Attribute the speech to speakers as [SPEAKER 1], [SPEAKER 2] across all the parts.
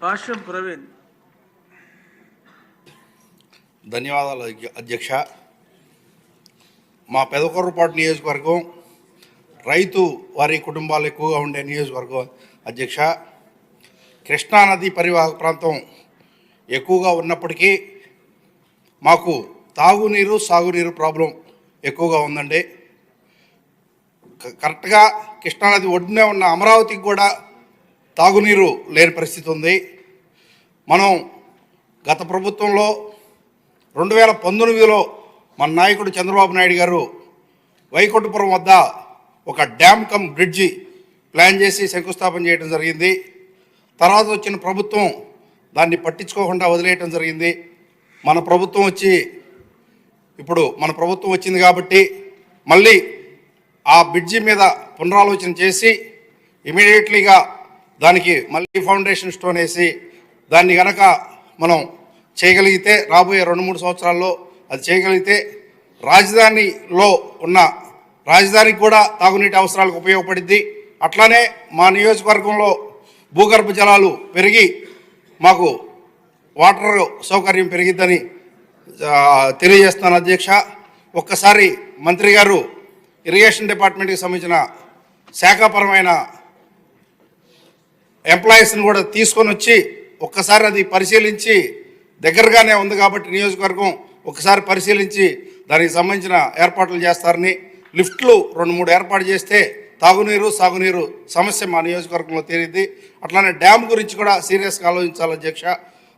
[SPEAKER 1] భాష్యం ప్రవీణ్.
[SPEAKER 2] ధన్యవాదాలు అధ్యక్ష. మా పెదకొర్రపాటు నియోజకవర్గం రైతు వారి కుటుంబాలు ఎక్కువగా ఉండే నియోజకవర్గం అధ్యక్ష. కృష్ణానది పరివాహక ప్రాంతం ఎక్కువగా ఉన్నప్పటికీ మాకు తాగునీరు సాగునీరు ప్రాబ్లం ఎక్కువగా ఉందండి. క- కరెక్ట్గా కృష్ణానది ఒడ్డునే ఉన్న అమరావతికి కూడా తాగునీరు లేని పరిస్థితి ఉంది. మనం గత ప్రభుత్వంలో రెండు వేల పంతొమ్మిదిలో మన నాయకుడు చంద్రబాబు నాయుడు గారు వైకుంఠపురం వద్ద ఒక డ్యామ్ కమ్ బ్రిడ్జి ప్లాన్ చేసి శంకుస్థాపన చేయడం జరిగింది. తర్వాత వచ్చిన ప్రభుత్వం దాన్ని పట్టించుకోకుండా వదిలేయటం జరిగింది. మన ప్రభుత్వం వచ్చి ఇప్పుడు మన ప్రభుత్వం వచ్చింది కాబట్టి మళ్ళీ ఆ బ్రిడ్జి మీద పునరాలోచన చేసి ఇమీడియట్లీగా దానికి మళ్ళీ ఫౌండేషన్ స్టోన్ వేసి దాన్ని గనక మనం చేయగలిగితే రాబోయే రెండు మూడు సంవత్సరాల్లో అది చేయగలిగితే రాజధానిలో ఉన్న రాజధానికి కూడా తాగునీటి అవసరాలకు ఉపయోగపడిద్ది. అట్లానే మా నియోజకవర్గంలో భూగర్భ జలాలు పెరిగి మాకు వాటర్ సౌకర్యం పెరిగిద్దని తెలియజేస్తున్నాను తెలియజేస్తాను అధ్యక్ష. ఒక్కసారి మంత్రి గారు ఇరిగేషన్ డిపార్ట్మెంట్కి సంబంధించిన శాఖాపరమైన ఎంప్లాయీస్ని కూడా తీసుకొని వచ్చి ఒక్కసారి అది పరిశీలించి దగ్గరగానే ఉంది కాబట్టి నియోజకవర్గం ఒకసారి పరిశీలించి దానికి సంబంధించిన ఏర్పాట్లు చేస్తారని లిఫ్ట్లు రెండు మూడు ఏర్పాటు చేస్తే తాగునీరు సాగునీరు సమస్య మా నియోజకవర్గంలో తీరిద్ది. అట్లానే డ్యామ్ గురించి కూడా సీరియస్గా ఆలోచించాలి అధ్యక్ష.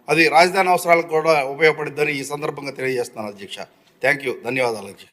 [SPEAKER 2] అది రాజధాని అవసరాలకు కూడా ఉపయోగపడిద్దని ఈ సందర్భంగా తెలియజేస్తున్నాను అధ్యక్ష. Thank you. ధన్యవాదాలు అధ్యక్ష.